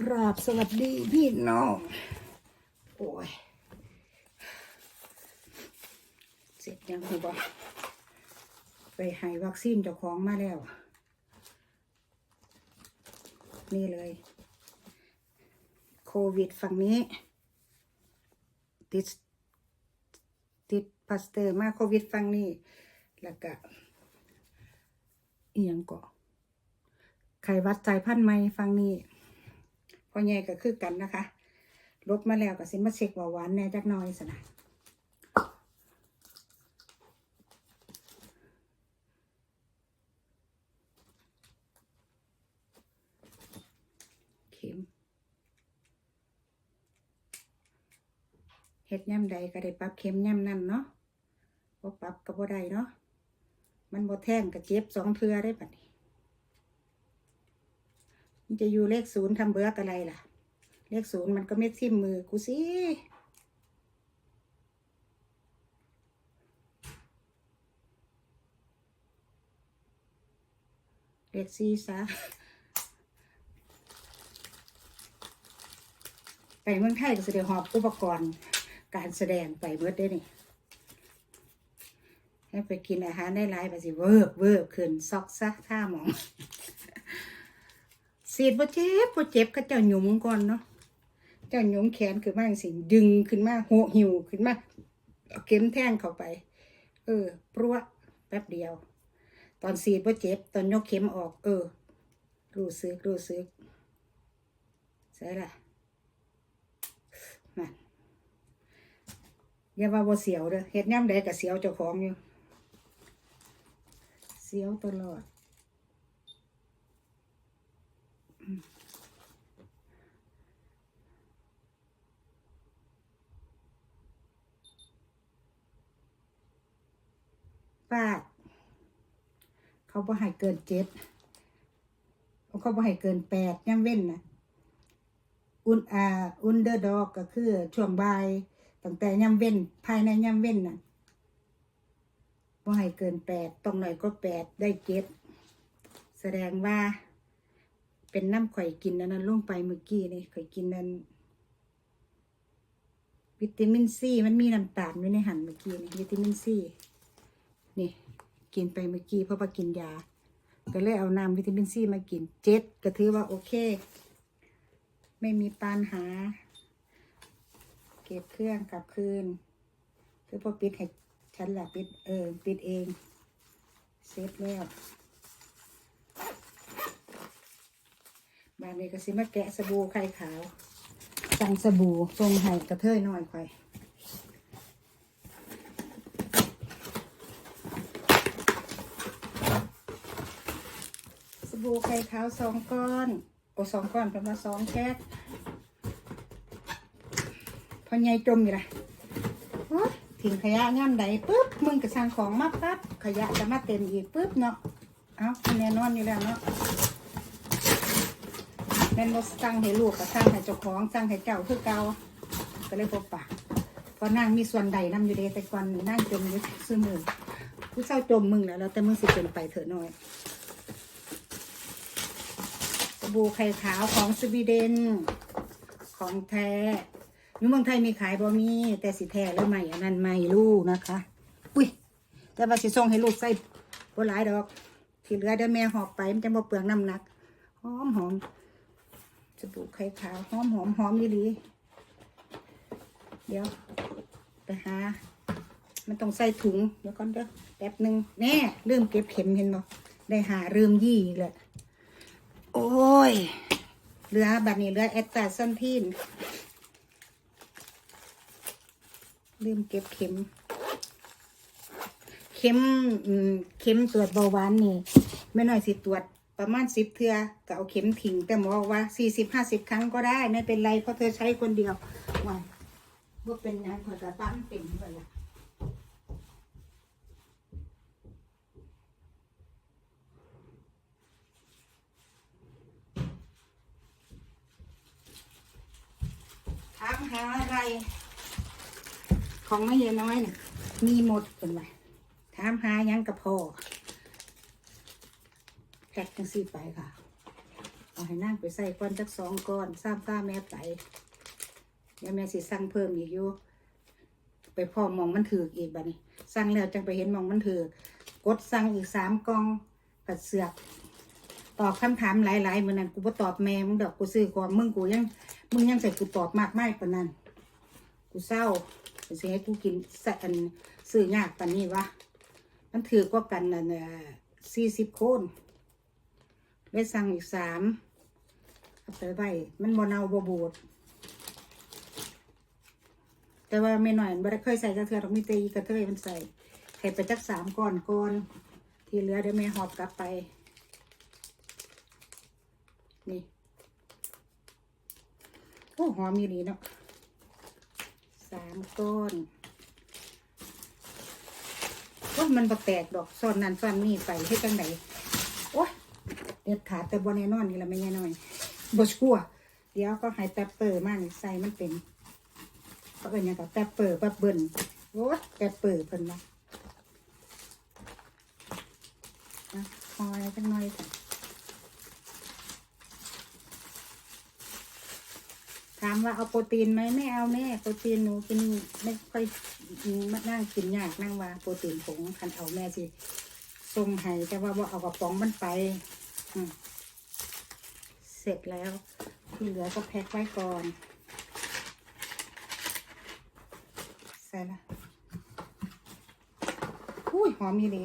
กราบสวัสดีพี่น้อง โอ้ย เสร็จยังคุณบอกไปให้วัคซีนเจ้าของมาแล้ว นี่เลย โควิดฝั่งนี้ ติด ติดพลาสเตอร์มาโควิดฝั่งนี้ แล้วก็เอียงก่อไข้หวัดใจพันธุ์ใหม่ฝั่งนี้ พอใหญ่ก็คือกันนะคะลบมาแล้วก็สิมาเช็คว่าหวานแน่จักน่อยสนะเข็มเฮ็ดย่ำใดก็ได้ปรับเข็มย่ำนั่นเนาะบ่ปรับก็บ่ได้เนาะมันบ่แท่งก็เจ็บสองเทือได้บัดนี้ มันจะอยู่เลขศูนย์ทำเบิกอะไรล่ะ เลขศูนย์มันก็ไม่ทิ่มมือกูสิเลขสี่ซะไปเมืองไทยก็แสไดงหอบอุปกรณ์การแสดงไปเบิดได้นี่ให้ไปกินอาหารได้หลายไปสิเวิร์บเวิร์บขึ้นซอกซะท่าหมอง สีดบ่เจ็บบ่เจ็บก็เจ้าหยุมก่อนเนาะเจ้าหยุมแขนขึ้นมาสิดึงขึ้นมาโหหิวขึ้นมาเอาเข็มแท่งเข้าไป เออปลัวแป๊บเดียว ตอนสีดบ่เจ็บ ตอนยกเข็มออก เออ รู้สึกรู้สึกใช่ล่ะนั่นอย่าว่าบ่เสียวเด้อเฮ็ดย่ำใดก็เสียวเจ้าของอยู่ เสียวตลอด ฟาดเขาบ่ให้เกินเจ็ดเขาบ่ให้เกินแปดย่ำเว้นนะอุนอ่าอุนเดอร์ดอกก็คือช่วงบ่ายตั้งแต่ย่ำเว้น ภายในย่ำเว้นน่ะบ่ให้เกินแปดตรงไหนก็แปดได้เจ็ดแสดงว่า เป็นน้ำข่อยกินอันนั้นลงไปเมื่อกี้นี่ข่อยกินนั้นวิตามินซีมันมีน้ำตาลอยู่ในหันเมื่อกี้นี่วิตามินซี กินไปเมื่อกี้เพราะว่ากินยา ก็เลยเอาน้ำวิตามินซีมากินเจ็ดก็ถือว่าโอเค ไม่มีปัญหา เก็บเครื่องกลับคืน คือพอปิดให้ฉันแหละปิดเออปิดเองเสร็จแล้วบานนี้ก็สิมาแกะสบู่ไข่ขาว สั่งสบู่ทรงให้กระเทยหน่อยค่อย สบู่ไข่ขาวสองก้อน โอ้สองก้อนประมาณสองแพ็คพอใหญ่จมอยู่ละโอ๊ยทิ้งขยะงามใดปุ๊บมึงก็สั่งของมาปั๊บขยะจะมาเต็มอีกปุ๊บเนาะเอาแน่นอนอยู่แล้วเนาะแม่นบ่สั่งให้ลูกก็สั่งให้เจ้าของสั่งให้เจ้าคือเก่าก็เลยพบปากเพราะนางมีส่วนใดนำอยู่เดแต่ก่อนนี่งจมอยู่ซื่อมือผู้เศร้าจมมึงแล้วแล้วแต่มึงสิเป็นไปเถอะน่อย ส บู่ไข่ขาวของสวีเดน ของแท้อยู่เมืองไทยมีขายบ่มี แต่สิแท้หรือไม่อันนั้นไม่รู้นะคะ อุ้ย แต่ว่าสิส่งให้ลูกใส่บ่หลายดอก ที่เหลือเดี๋ยวแม่หอกไปมันจะบ่เปลืองน้ำหนัก หอมหอมสบู่ไข่ขาวหอมหอมหอมดีหลีเดี๋ยว ไปหา มันต้องใส่ถุง เดี๋ยวก่อนเด้อแป๊บหนึ่งแน่ลืมเก็บเข็มเห็นบ่ได้หาลืมยี่เลย โอ้ยเรือแบบนี้เรือแอตตาซันทีนลืมเก็บเข็ม เข็มเข็มตรวจเบาหวานนี่ไม่น้อยสิตรวจประมาณสิบเทือก็เอาเข็มทิ้งแต่หมอบอกว่าสี่สิบห้าสิบครั้งก็ได้ ไม่เป็นไรเพราะเธอใช้คนเดียวว่าว่าเป็นงานขอยกระปั้นเป็นเลยล่ะ หาอะไร ของไม่เยอะน้อยน่ะมีหมดเป็นไรถามหายังกับพอแพ็กจังสี่ไปค่ะ เอาให้นั่งไปใส่ก้อนจักสองก้อนสร้างฟ้าแม่ไปเดี๋ยวแม่สิสั่งเพิ่มอีกอยู่ ไปพ่อมองมันถืออีกบัดนี้สั่งแล้วจังไปเห็นมองมันถือกดสั่งอีกสามกล่องผัดเสือกตอบคำถามหลายๆเหมือนนั้นกูบ่ตอบแม่มึงดอกกูซื้อก่อนมึงกูยัง มึงยังใส่กูตอบมากไม่ปานนั้น กูเศร้าสิให้กูกินใส่อันซื้อยากปานนี้วะ มันถือกว่ากันน่ะเนี่ยสี่สิบโคนได้สั่งอีกสามเอาไปไว้มันบ่เน่าบ่บูดแต่ว่าไม่หน่อยบ่ได้เคยใส่กระเทือดอกมีตีกระเทยมันใส่ใส่ไปจักสามก้อนก่อนที่เหลือเดี๋ยวแม่หอบกลับไป นี่ อ้หอมอยู่นี่เนาะสามก้อนโอ้มันบะแตกดอกซ่อนนั่นซ่อนนี่ไปให้จังไหนโอ้ยเด็ดขาดแต่บอแน่นอนนี่ละไม่แน่นอนบชกัวเดี๋ยวก็ให้แป๊บเปอร์มากนี่ใส่มันเป็นก็เป็นอย่างกับแป๊บเปอร์แป๊บเบิ้ลโอ้ยแป๊บเปอร์เพิ่นมานะคอยจังหน่อยค่ะ ถามว่าเอาโปรตีนไหมไม่เอาแม่โปรตีนหนูกินไม่ค่อยมานั่งกินยากนั่งว่าโปรตีนผงคันเอาแม่สิส่งให้แต่ว่าบ่เอากระป๋องมันไปเสร็จแล้วที่เหลือก็แพ็คไว้ก่อนใส่ละอุ้ยหอมอีหลี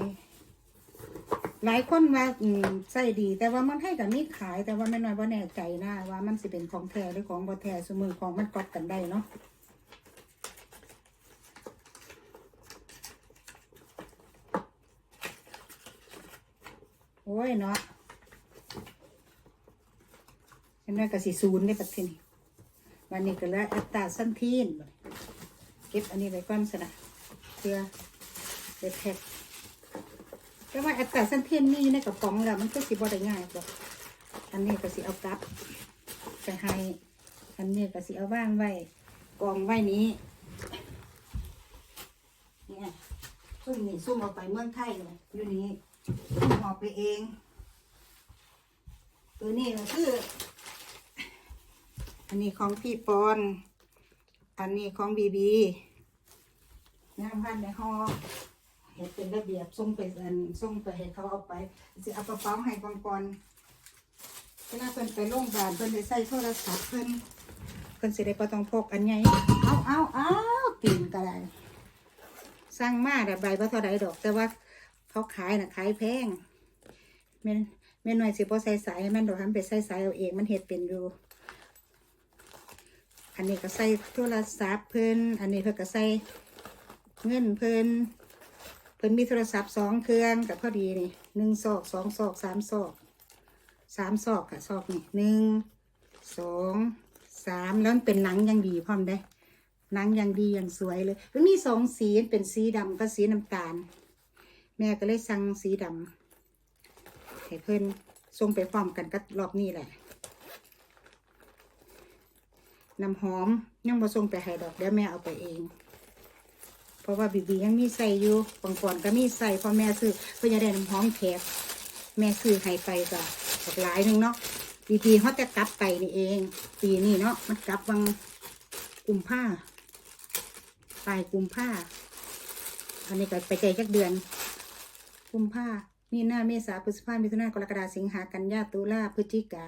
หลายคนว่าอืมใส่ดี แต่ว่ามันให้กับมีขาย แต่ว่าไม่น้อยว่าแน่ใจนะว่ามันสิเป็นของแท้หรือของบ่แท้สมือของมันกอปกันได้เนาะโอ้ยเนาะเห็นไหมก็สิศูนย์ได้ปัจจุบันวันนี้ก็แล้วอัตราสั้นทีนเก็บอันนี้ไว้ก่อนสนะเพื่อไปแพ็ค แต่ว่าอากาศสั้นเทียนนี่ในกระป๋องแล้วมันก็สิบ่ได้ง่ายกว่าอันนี้ก็สิเอากลับไปให้ อันนี้ก็สิเอาว่างไว้กองไว้นี้เนี่ยซุ่มนี่ซุ่มเอาไปเมืองไทยเลยอยู่นี้ซุ่มเอาไปเอง ตัวนี้ก็คือ อันนี้ของพี่ปอน อันนี้ของบีบีน้ำพันในห้อง เห็ดเป็นระเบียบส่งไปอันส่งไปเห็ดเขาเอาไปสิเอากระเป๋าให้ก่อนก่อนเวลาเพิ่นไปโรงพยาบาลเพิ่นได้ใส่โทรศัพท์เพิ่นเพิ่นสิได้บ่ต้องพกอันใหญ่เอาเอาเอาตีนก็ได้สร้างมาแต่ใบบ่เท่าใดดอก แต่ว่าเขาขายน่ะขายแพงแม่นแม่น้อยสิบ่ใส่สายให้มันดอกทำไปใส่สายเอาเองมันเฮ็ดเป็นอยู่อันนี้ก็ใส่โทรศัพท์เพิ่นอันนี้เพิ่นก็ใส่เงินเพิ่น เพิ่นมีโทรศัพท์สองเครื่องกับพอดีนี่หนึ่งซอกสองซอกสามซอกสามซอกค่ะซอกนี่หนึ่งสองสามแล้วเป็นหนังยังดีพร้อมได้หนังยังดีย่างสวยเลยมันมีสองสีเป็นสีดำกับสีน้ำตาล แม่ก็เลยสั่งสีดำให้เพิ่นส่งไปพร้อมกันกับรอบนี้แหละน้ำหอมยังมาส่งไปให้ดอกเดี๋ยวแม่เอาไปเอง เพราะว่าบีบียังมีใส่อยู่บางก่อนก็มีใส่เพอแม่ซื้อเพื่อจะได้น้ำหอมแขกแม่ซื้อให้ไปก็หลากหลายหนึ่งเนาะบีบีเขาจะกลับไปนี่เอง ปีนี้เนาะมันกลับวังกุมผ้าปลายกุมผ้าอันนี้ก็ไปใจจักเดือนกุมผ้ามีหน้าเมษาพฤษภามิถุนากรกฎาสิงหากันยาตุลาพฤศจิกา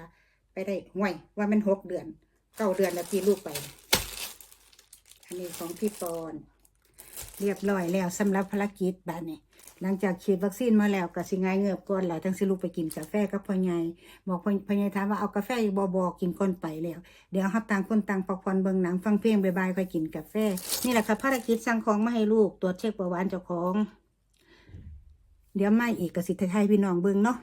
ไปได้ห่วยว่ามันหกเดือนเก้าเดือนแล้วพี่ลูกไป อันนี้ของพี่ปอน เรียบร้อยแล้วสำหรับภารกิจบ้านนี้หลังจากฉีดวัคซีนมาแล้วก็สิง่ายเงือบก่อนหลายทั้งสิลูกไปกินกาแฟกับพ่อใหญ่บอกพ่อใหญ่ถามว่าเอากาแฟอีกบ่บอกกินก่อนไปแล้ว เดี๋ยวฮับต่างคนต่างพักผ่อนเบิ่งหนังฟังเพลงบายบายค่อยกินกาแฟ นี่แหละครับภารกิจสั่งของมาให้ลูกตรวจเช็คเบาหวานเจ้าของ เดี๋ยวไม่อีกก็สิไทยพี่น้องเบิ่งเนาะ